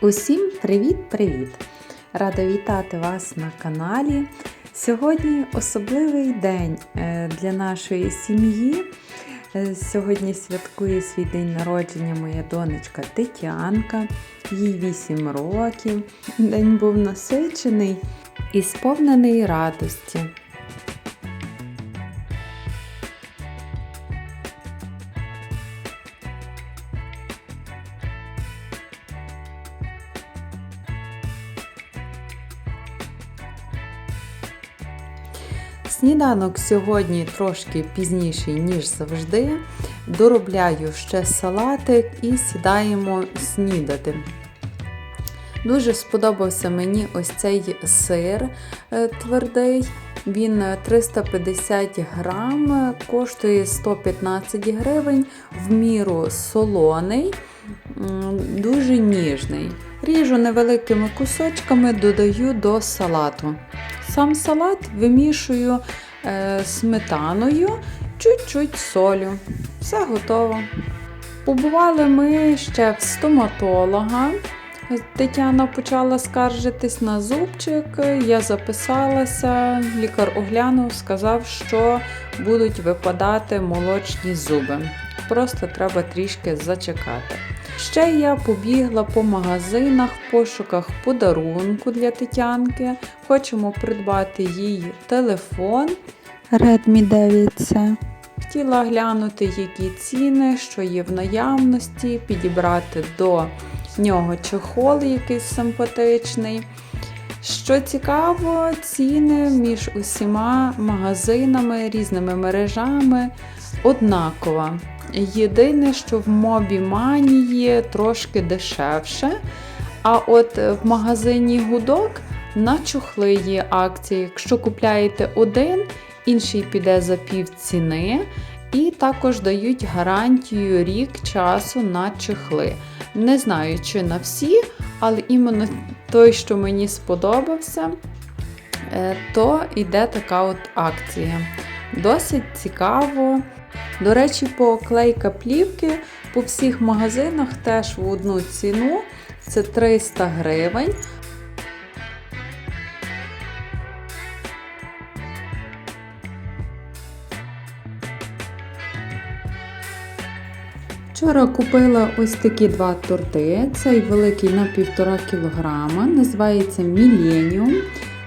Усім привіт-привіт! Рада вітати вас на каналі. Сьогодні особливий день е, для нашої сім'ї. Е, Сьогодні святкує свій день народження моя донечка Тетянка, їй 8 років. День був насичений і сповнений радості. Сніданок сьогодні трошки пізніший, ніж завжди. Доробляю ще салатик і сідаємо снідати. Дуже сподобався мені ось цей сир е, твердий. Він 350 грам, коштує 115 гривень, в міру солоний, дуже ніжний. Ріжу невеликими кусочками, додаю до салату. Сам салат вимішую е, сметаною, чуть-чуть солю. Все готово. Побували ми ще в стоматолога. Тетяна почала скаржитись на зубчик. Я записалася, лікар оглянув, сказав, що будуть випадати молочні зуби. Просто треба трішки зачекати. Ще я побігла по магазинах в пошуках подарунку для Тетянки. Хочемо придбати їй телефон Redmi 9C. Хотіла глянути, які ціни, що є в наявності, підібрати до нього чохол якийсь симпатичний. Що цікаво, ціни між усіма магазинами, різними мережами однакова. Єдине, що в Мобі Манії трошки дешевше. А от в магазині гудок на чохли є акції. Якщо купляєте один, інший піде за пів ціни. І також дають гарантію рік часу на чехли. Не знаю, чи на всі, але іменно той, що мені сподобався, е, то йде така от акція. Досить цікаво. До речі, поклейка плівки по всіх магазинах теж в одну ціну. Це 300 гривень. Вчора купила ось такі два торти. Цей великий на 1,5 кг, називається Millennium.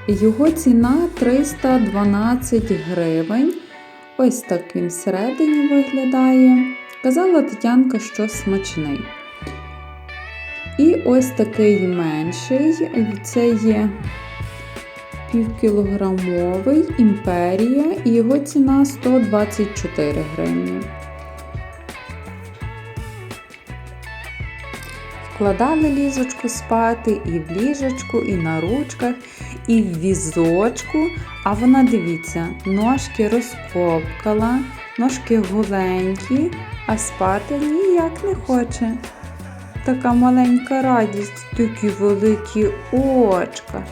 Його ціна 312 гривень. Ось так він всередині виглядає. Казала Тетянка, що смачний. І ось такий менший. Це є півкілограмовий імперія, і його ціна 124 гривні. Вкладали лізочку спати і в ліжечку, і на ручках, і в візочку. А вона, дивіться, ножки розкопкала, ножки голенькі, а спати ніяк не хоче. Така маленька радість, такі великі очка.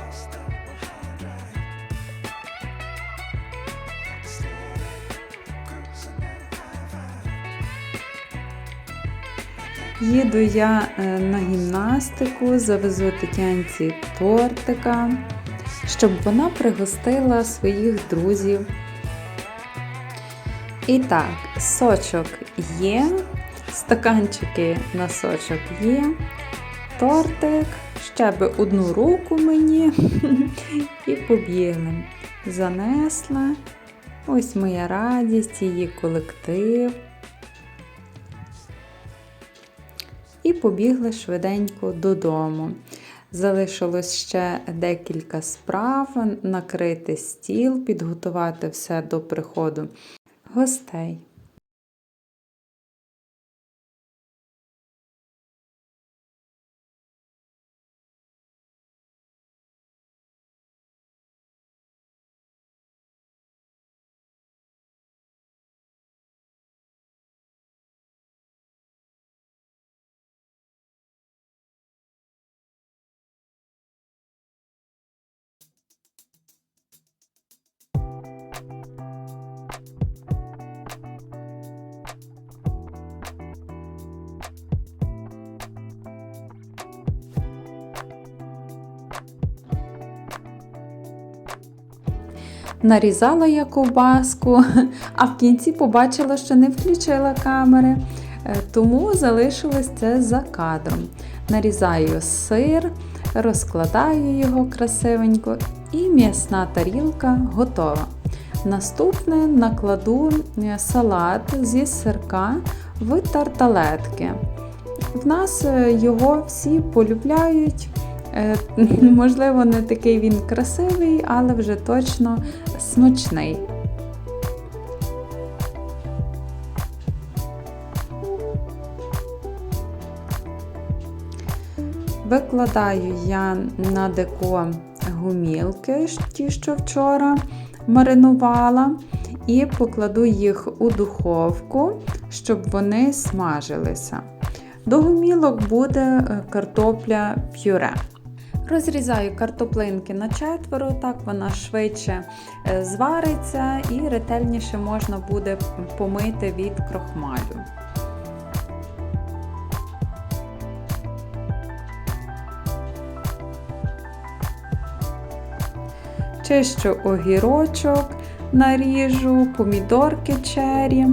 Їду я е, на гімнастику, завезу Тетянці тортика, щоб вона пригостила своїх друзів. І так, сочок є, стаканчики на сочок є, тортик, ще би одну руку мені і побігли. Занесла. Ось моя радість, її колектив. і побігли швиденько додому. Залишилось ще декілька справ, накрити стіл, підготувати все до приходу гостей. Нарізала я ковбаску, а в кінці побачила, що не включила камери, е, тому залишилось це за кадром. Нарізаю сир, розкладаю його красивенько, і м'ясна тарілка готова. Наступне накладу е, салат зі сирка в тарталетки. В нас е, його всі полюбляють. Е, Можливо, не такий він красивий, але вже точно смачний. Викладаю я на деко гумілки, ті, що вчора маринувала, і покладу їх у духовку, щоб вони смажилися. До гумілок буде е, картопля пюре. Розрізаю картоплинки на четверо, так вона швидше е, звариться і ретельніше можна буде помити від крохмалю. Чищу огірочок, наріжу, помідорки чері.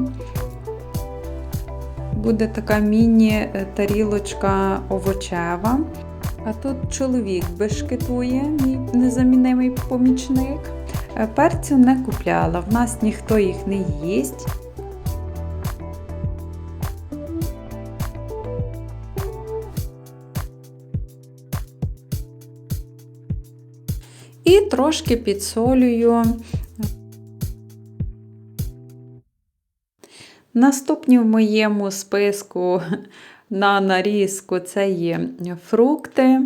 Буде така міні-тарілочка овочева. А тут чоловік бешкетує, мій незамінимий помічник. Е, Перцю не купляла, в нас ніхто їх не їсть. І трошки підсолюю. Наступні в моєму списку на нарізку це є фрукти,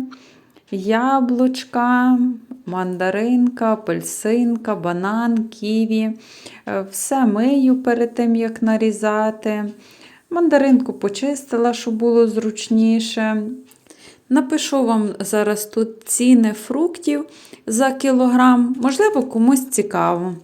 яблучка, мандаринка, апельсинка, банан, ківі. Е, Все мию перед тим, як нарізати. Мандаринку почистила, щоб було зручніше. Напишу вам зараз тут ціни фруктів за кілограм, можливо, комусь цікаво.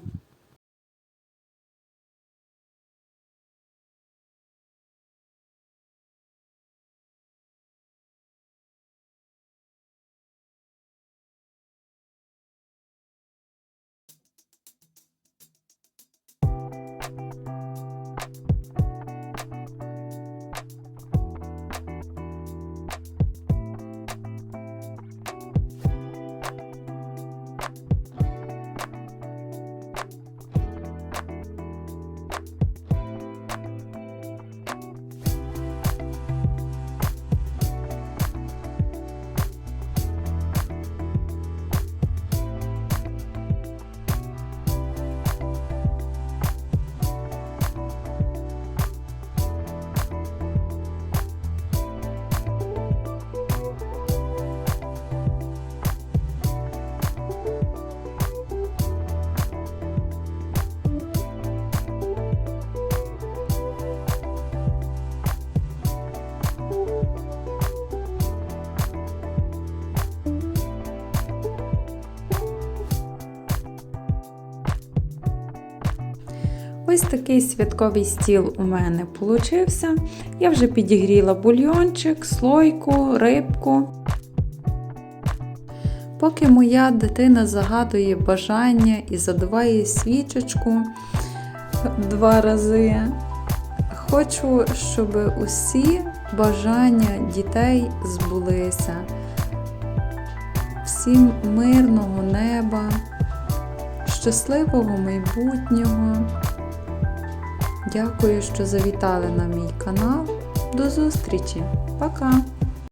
Такий святковий стіл у мене получився. Я вже підігріла бульйончик, слойку, рибку. Поки моя дитина загадує бажання і задуває свічечку два рази, хочу, щоб усі бажання дітей збулися. Всім мирного неба, щасливого майбутнього. Дякую, що завітали на мій канал. До зустрічі! Пока!